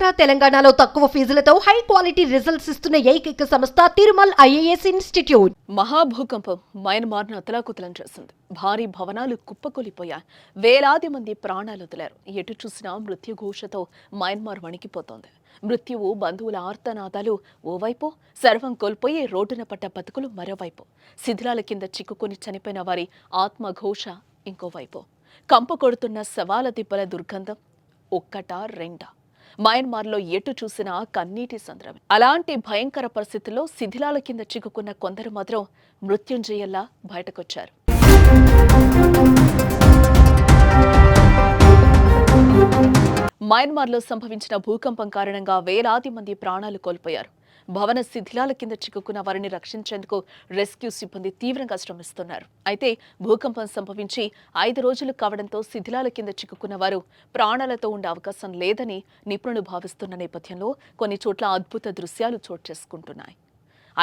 ఆంధ్ర తెలంగాణలో తక్కువ ఫీజులతో high quality results ఇస్తున్న ఏకైక సంస్థ తిరుమల్ ఐఏఎస్ ఇన్స్టిట్యూట్. మహాభూకంపం మయన్మార్ను అతలాకుతలం చేసింది. భారీ భవనాలు కుప్పకూలిపోయాయి. వేలాది మంది ప్రాణాలు వదిలారు. ఎటు చూసినా మృత్యుఘోషతో మయన్మార్ వణికిపోతోంది. మృత్యువు బంధువుల ఆర్తనాదాలు ఓవైపు సర్వం కోల్పోయి రోడ్డున పడ్డ బతుకులు మరోవైపు. శిథిలాల కింద చిక్కుకొని చనిపోయిన వారి ఆత్మఘోష ఇంకోవైపు. కంప కొడుతున్న సవాల దిబ్బల దుర్గంధం ఒక్కటా రెండా? మయన్మార్లో ఎటు చూసినా కన్నీటి సంద్రమే అలాంటి భయంకర పరిస్థితుల్లో శిథిలాల కింద చిక్కుకున్న కొందరు మాత్రం మృత్యుంజయల్లా బయటకొచ్చారు. మయన్మార్లో సంభవించిన భూకంపం కారణంగా వేలాది మంది ప్రాణాలు కోల్పోయారు. భవన శిథిలాల కింద చిక్కుకున్న వారిని రక్షించేందుకు రెస్క్యూ సిబ్బంది తీవ్రంగా శ్రమిస్తున్నారు. అయితే భూకంపం సంభవించి ఐదు రోజులు కావడంతో శిథిలాల కింద చిక్కుకున్న వారు ప్రాణాలతో ఉండే అవకాశం లేదని నిపుణులు భావిస్తున్న నేపథ్యంలో కొన్ని చోట్ల అద్భుత దృశ్యాలు చోటు చేసుకుంటున్నాయి.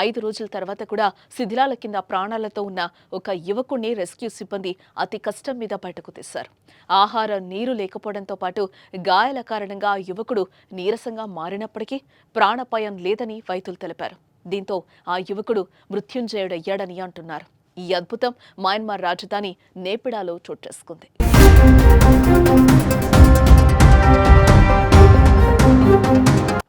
ఐదు రోజుల తర్వాత కూడా శిథిలాల కింద ప్రాణాలతో ఉన్న ఒక యువకుడిని రెస్క్యూ సిబ్బంది అతి కష్టం మీద బయటకు తీశారు ఆహారం నీరు లేకపోవడంతో పాటు గాయాల కారణంగా ఆ యువకుడు నీరసంగా మారినప్పటికీ ప్రాణాపాయం లేదని వైద్యులు తెలిపారు. దీంతో ఆ యువకుడు మృత్యుంజయుడయ్యాడని అంటున్నారు. ఈ అద్భుతం మయన్మార్ రాజధాని నేపిడాలో చోటు చేసుకుంది.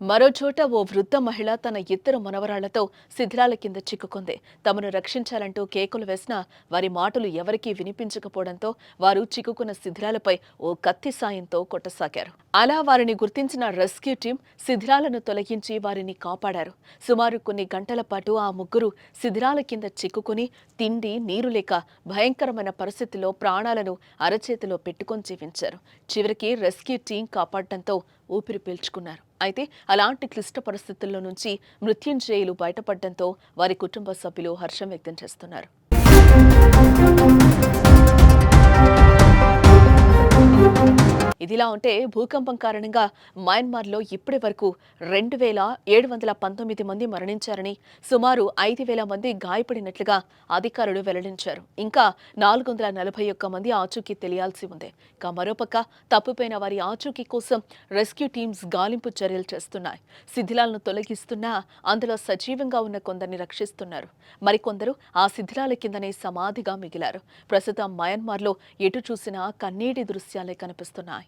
మరోచోట ఓ వృద్ధ మహిళ తన ఇద్దరు మనవరాళ్ళతో శిథిలాల కింద చిక్కుకుంది. తమను రక్షించాలంటూ కేకులు వేసినా వారి మాటలు ఎవరికీ వినిపించకపోవడంతో వారు చిక్కుకున్న శిథిలాలపై ఓ కత్తి సాయంతో కొట్టసాగారు. అలా వారిని గుర్తించిన రెస్క్యూ టీం శిథిలాలను తొలగించి వారిని కాపాడారు. సుమారు కొన్ని గంటల పాటు ఆ ముగ్గురు శిథిలాల కింద చిక్కుకుని తిండి నీరు లేక భయంకరమైన పరిస్థితిలో ప్రాణాలను అరచేతిలో పెట్టుకొని జీవించారు. చివరికి రెస్క్యూ టీం కాపాడటంతో ఊపిరి పీల్చుకున్నారు. అయితే అలాంటి క్లిష్ట పరిస్థితుల్లో నుంచి మృత్యుంజయులు బయటపడడంతో వారి కుటుంబ సభ్యులు హర్షం వ్యక్తం చేస్తున్నారు. ఇలా ఉంటే భూకంపం కారణంగా మయన్మార్లో ఇప్పటి వరకు రెండు వేల ఏడు వందల పంతొమ్మిది మంది మరణించారని సుమారు ఐదు వేల మంది గాయపడినట్లుగా అధికారులు వెల్లడించారు. ఇంకా నాలుగు వందల నలభై ఒక్క మంది ఆచూకీ తెలియాల్సి ఉంది. ఇక మరోపక్క తప్పిపోయిన వారి ఆచూకీ కోసం రెస్క్యూ టీమ్స్ గాలింపు చర్యలు చేస్తున్నాయి. శిథిలాలను తొలగిస్తున్నా అందులో సజీవంగా ఉన్న కొందరిని రక్షిస్తున్నారు. మరికొందరు ఆ శిథిలాల కిందనే సమాధిగా మిగిలారు. ప్రస్తుతం మయన్మార్లో ఎటు చూసినా కన్నీటి దృశ్యాలే కనిపిస్తున్నాయి.